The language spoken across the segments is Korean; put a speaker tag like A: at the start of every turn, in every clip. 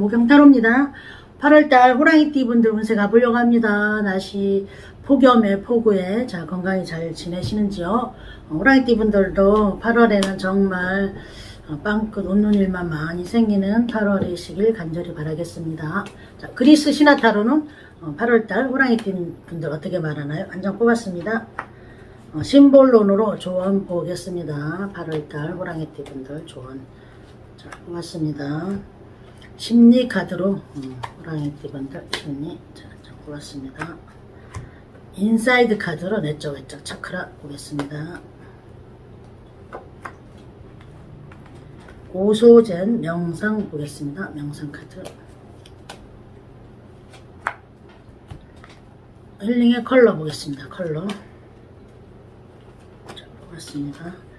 A: 모경타로입니다. 8월달 호랑이띠 분들 운세 가보려고 합니다. 날씨 폭염에 폭우에 자 건강히 잘 지내시는지요? 어, 호랑이띠 분들도 8월에는 정말 어, 빵끝 웃는 일만 많이 생기는 8월이시길 간절히 바라겠습니다. 자 그리스 신화 타로는 어, 8월달 호랑이띠 분들 어떻게 말하나요? 한장 뽑았습니다. 어, 심볼론으로 조언 보겠습니다. 8월달 호랑이띠 분들 조언 자 뽑았습니다. 심리 카드로 음, 분들 심리 자, 자 뽑았습니다. 인사이드 카드로 내적 외적 차크라 보겠습니다. 오소젠 명상 보겠습니다. 명상 카드. 힐링의 컬러 보겠습니다. 컬러. 자, 보겠습니다.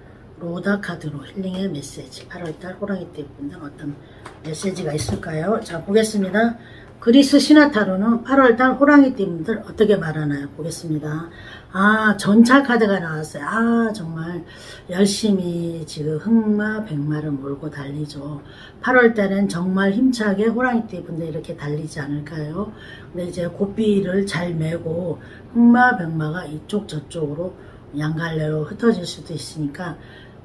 A: 로다 카드로 힐링의 메시지. 8월달 호랑이띠 분들 어떤 메시지가 있을까요? 자, 보겠습니다. 그리스 신화타로는 8월달 호랑이띠 분들 어떻게 말하나요? 보겠습니다. 아, 전차 카드가 나왔어요. 아, 정말 열심히 지금 흑마, 백마를 몰고 달리죠. 8월달엔 정말 힘차게 호랑이띠 분들 이렇게 달리지 않을까요? 근데 이제 고삐를 잘 메고 흑마, 백마가 이쪽 저쪽으로 양갈래로 흩어질 수도 있으니까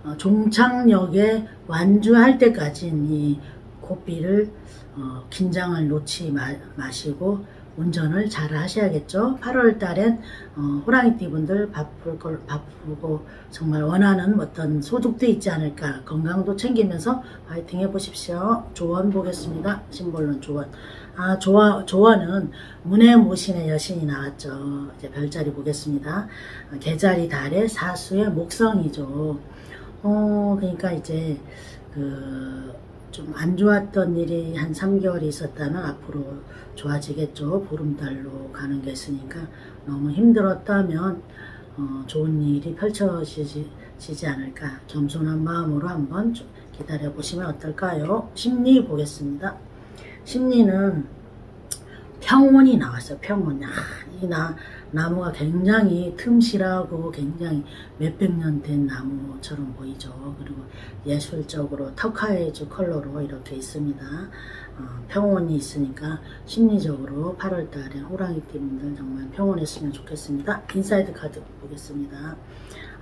A: 어, 종착역에 완주할 때까지는 이 고삐를 어, 긴장을 놓지 마, 마시고 운전을 잘 하셔야겠죠. 8월 달엔 어, 호랑이띠 분들 바쁠 걸 바쁘고 정말 원하는 어떤 소득도 있지 않을까 건강도 챙기면서 파이팅 해보십시오. 조언 보겠습니다. 심볼론 조언. 아 조화 조언은 문의 모신의 여신이 나왔죠. 이제 별자리 보겠습니다. 어, 개자리 달의 사수의 목성이죠. 어 그러니까 이제 그 좀 안 좋았던 일이 한 3개월이 있었다면 앞으로 좋아지겠죠. 보름달로 가는 게 있으니까 너무 힘들었다면 어, 좋은 일이 펼쳐지지 지지 않을까 겸손한 마음으로 한번 좀 기다려 보시면 어떨까요? 심리 보겠습니다. 심리는 평온이 나왔어요. 평온. 아, 이 나, 나무가 굉장히 틈실하고 굉장히 몇백 년 된 나무처럼 보이죠. 그리고 예술적으로 터카이즈 컬러로 이렇게 있습니다. 어, 평온이 있으니까 심리적으로 8월 달에 호랑이띠 분들 정말 평온했으면 좋겠습니다. 인사이드 카드 보겠습니다.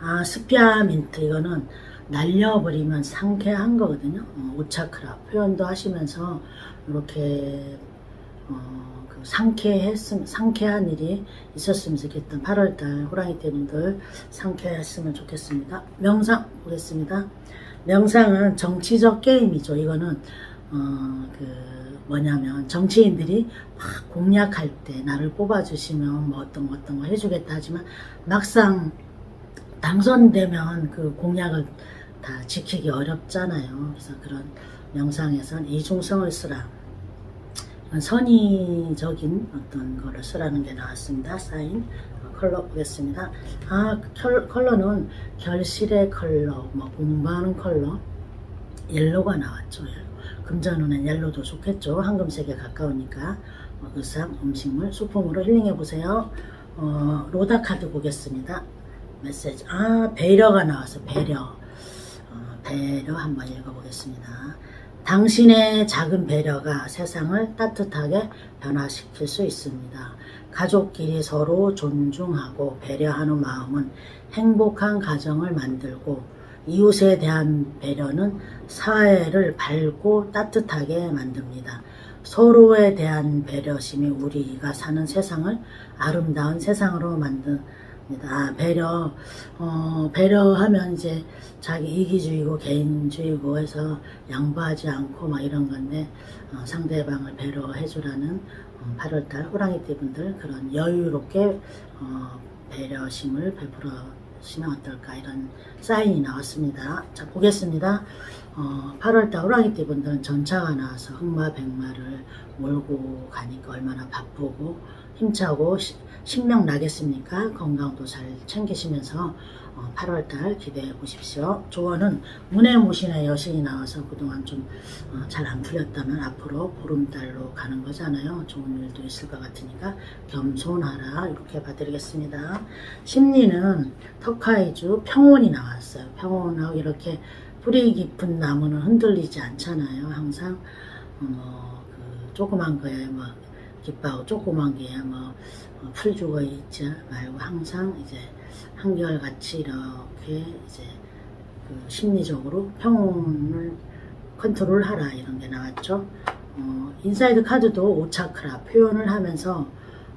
A: 아, 스피아민트 이거는 날려버리면 상쾌한 거거든요. 어, 오차크라 표현도 하시면서 이렇게 어, 그 상쾌했음, 상쾌한 일이 있었으면 좋겠던 8월달 호랑이 때분들 상쾌했으면 좋겠습니다. 명상 보겠습니다. 명상은 정치적 게임이죠. 이거는 어, 그 뭐냐면 정치인들이 막 공약할 때 나를 뽑아주시면 뭐 어떤 거 어떤 거 해주겠다 하지만 막상 당선되면 그 공약을 다 지키기 어렵잖아요. 그래서 그런 명상에선 이중성을 쓰라. 선의적인 어떤 거를 쓰라는 게 나왔습니다. 사인 어, 컬러 보겠습니다. 아 컬, 컬러 는 결실의 컬러, 뭐 공부하는 컬러, 옐로가 나왔죠. 금전운은 옐로도 좋겠죠. 황금색에 가까우니까 어, 의상, 음식물, 소품으로 힐링해 보세요. 어, 로다 카드 보겠습니다. 메시지. 아 배려가 나와서 배려. 어, 배려 한번 읽어보겠습니다. 당신의 작은 배려가 세상을 따뜻하게 변화시킬 수 있습니다. 가족끼리 서로 존중하고 배려하는 마음은 행복한 가정을 만들고 이웃에 대한 배려는 사회를 밝고 따뜻하게 만듭니다. 서로에 대한 배려심이 우리가 사는 세상을 아름다운 세상으로 만듭니다. 아, 배려, 어, 배려하면 이제 자기 이기주의고 개인주의고 해서 양보하지 않고 막 이런 건데, 어, 상대방을 배려해주라는 어, 8월달 호랑이띠 분들 그런 여유롭게 어, 배려심을 베풀어 시면 어떨까 이런 사인이 나왔습니다. 자, 보겠습니다. 어, 8월달 호랑이띠 분들은 전차가 나와서 흑마 백마를 몰고 가니까 얼마나 바쁘고 힘차고 시- 신명 나겠습니까? 건강도 잘 챙기시면서 어, 8월달 기대해 보십시오. 조언은 문의 모신의 여신이 나와서 그동안 좀 잘 안 풀렸다면 앞으로 보름달로 가는 거잖아요. 좋은 일도 있을 것 같으니까 겸손하라 이렇게 봐드리겠습니다. 심리는 터카이주 평온이 나왔어요. 평온하고 이렇게 뿌리 깊은 나무는 흔들리지 않잖아요. 항상 어, 그 조그만 거에 뭐 기뻐하고 조그만 뭐 어, 풀 죽어 있지 말고 항상 이제 한결같이 이렇게 이제 그 심리적으로 평온을 컨트롤하라 이런 게 나왔죠. 어, 인사이드 카드도 5차크라 표현을 하면서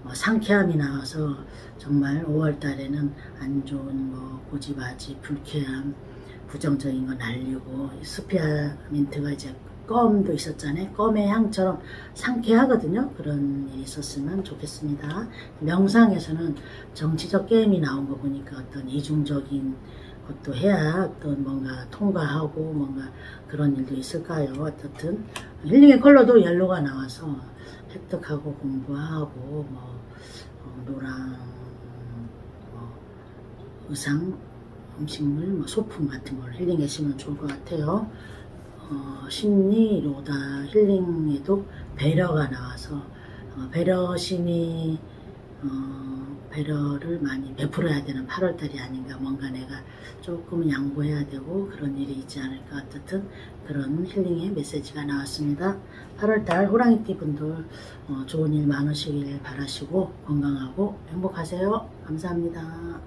A: 어, 상쾌함이 나와서 정말 5월 달에는 안 좋은 뭐 고지바지, 불쾌함, 부정적인 거 날리고 스피아민트가 이제 껌도 있었잖아요. 껌의 향처럼 상쾌하거든요. 그런 일이 있었으면 좋겠습니다. 명상에서는 정치적 게임이 나온 거 보니까 어떤 이중적인 것도 해야 어떤 뭔가 통과하고 뭔가 그런 일도 있을까요? 어떻든 힐링의 컬러도 옐로가 나와서 획득하고 공부하고 뭐 어, 노랑 뭐 의상 음식물 뭐 소품 같은 걸 힐링하시면 좋을 것 같아요. 어, 심리 로다 힐링에도 배려가 나와서 어, 배려심이 어, 배려를 많이 베풀어야 되는 8월달이 아닌가 뭔가 내가 조금 양보해야 되고 그런 일이 있지 않을까 어떻든 그런 힐링의 메시지가 나왔습니다. 8월달 호랑이띠 분들 어, 좋은 일 많으시길 바라시고 건강하고 행복하세요. 감사합니다.